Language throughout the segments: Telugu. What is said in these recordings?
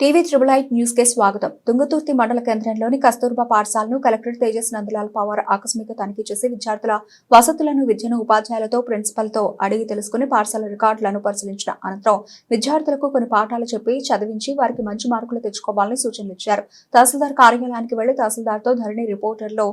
టీవీ త్రిబుల్ ఐట్ న్యూస్ కే స్వాగతం. తుంగతుర్తి మండల కేంద్రంలోని కస్తూర్బా పాఠశాలను కలెక్టర్ తేజస్ నందలాల్ పవార్ ఆకస్మిక తనిఖీ చేసి విద్యార్థుల వసతులను విద్యను ఉపాధ్యాయులతో ప్రిన్సిపల్తో అడిగి తెలుసుకుని పాఠశాల రికార్డులను పరిశీలించిన అనంతరం విద్యార్థులకు కొన్ని పాఠాలు చెప్పి చదివించి వారికి మంచి మార్కులు తెచ్చుకోవాలని సూచనలు ఇచ్చారు. తహసీల్దార్ కార్యాలయానికి వెళ్ళి తహసీల్దార్తో ధరణి రిపోర్టర్లో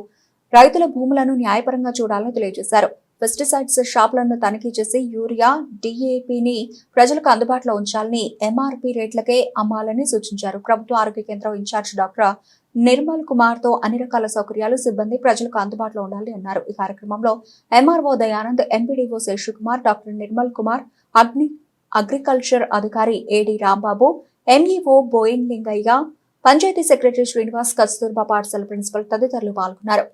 రైతుల భూములను న్యాయపరంగా చూడాలని తెలియజేశారు. పెస్టిసైడ్స్ షాపులను తనిఖీ చేసి యూరియా డిఏపిని ప్రజలకు అందుబాటులో ఉంచాలని ఎంఆర్పి రేట్లకే అమ్మాలని సూచించారు. ప్రభుత్వ ఆరోగ్య కేంద్రం ఇన్ఛార్జ్ డాక్టర్ నిర్మల్ కుమార్తో అన్ని రకాల సౌకర్యాలు సిబ్బంది ప్రజలకు అందుబాటులో ఉండాలని అన్నారు. ఈ కార్యక్రమంలో MRO Dayanand MPDO Sheshukumar doctor Nirmal Kumar అగ్ని అగ్రికల్చర్ అధికారి AD Rambabu MEO Boin Lingaiah panchayat secretary Srinivas Kasturba పాఠశాల ప్రిన్సిపల్ తదితరులు పాల్గొన్నారు.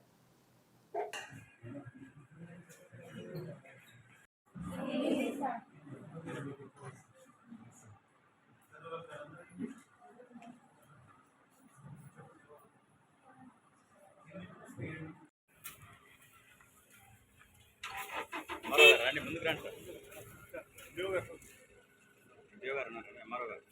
రండి ముందుకు రండి సార్ డిఓ గారు ఉన్నారు ఎంఆర్ఓ గారు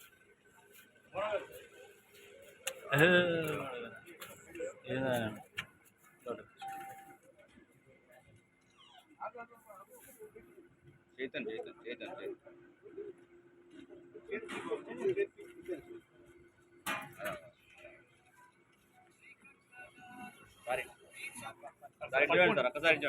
చైతన్ చైతన్ చైతన్ చైతన్ సారీ సార్ ఇటు చూడండి సార్ ఒక్కసారి ఇటు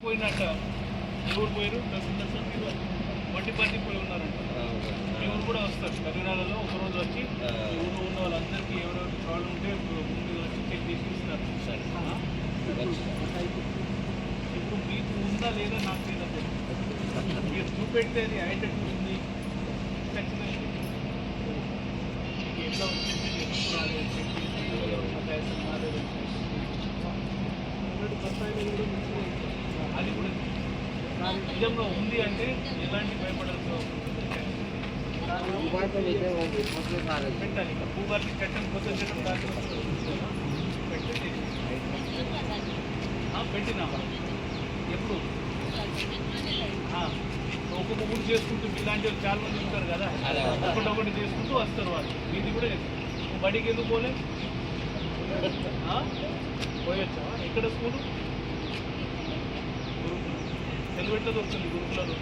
పోయినట్ట ఎవరు పోయారు దర్శనం దర్శనం మీరు వడ్డీ పట్టి పోయి ఉన్నారంట. ఎవరు కూడా వస్తారు. కరీనాలలో ఒక రోజు వచ్చి ఈ ఊళ్ళో ఉన్న వాళ్ళందరికీ ఎవరెవరికి ప్రాబ్లం ఉంటే ముందు వచ్చి చెక్ చేసి ఇస్తారు? ఇప్పుడు మీకు ఉందా లేదా నాకు తెలియదు. మీరు చూపెడితే అది ఐడెంటి ఉంది ఎట్లా వచ్చింది ఎప్పుడు రాలేదు. అది కూడా. నాకు నిజంగా ఉంది అంటే ఎలాంటి భయపడాల్సిన అవసరం లేదు. ఎప్పుడు ఒక్కొక్క ఊరు చేసుకుంటూ ఇలాంటి వాళ్ళు చాలా మంది ఉంటారు కదా ఒకటి ఒకటి చేసుకుంటూ వస్తారు వాళ్ళు ఇది కూడా బడికి ఎందుకు పోలే పోయొచ్చా ఎక్కడ స్కూలు గురుకులం సెలవెట్ల దొరుకుతుంది గురుకులలో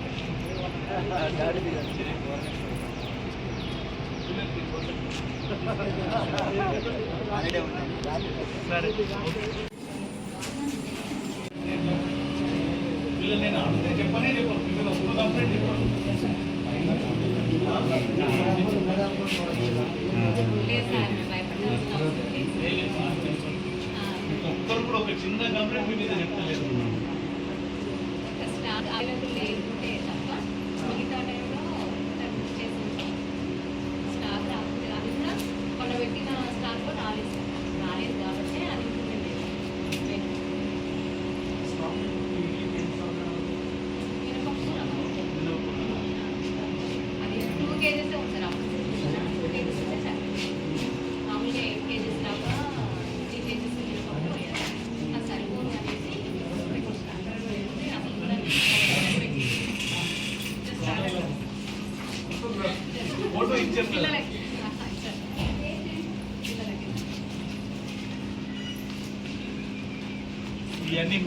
చెప్పనే చెప్పాను పిల్లలు ఒక్క కంప్లైంట్ చెప్పాను ఒక్కరు కూడా ఒక చిన్న కంప్లైంట్ మీ మీద చెప్తలేదు. ఫోటో ఇచ్చారు ఇవన్నీ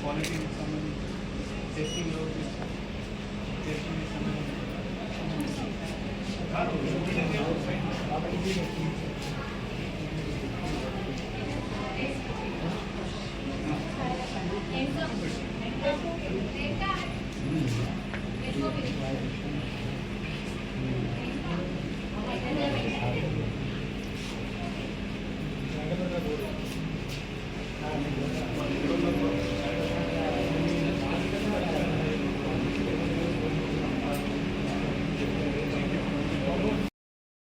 quality in some testing load కాదు ఎక్కువ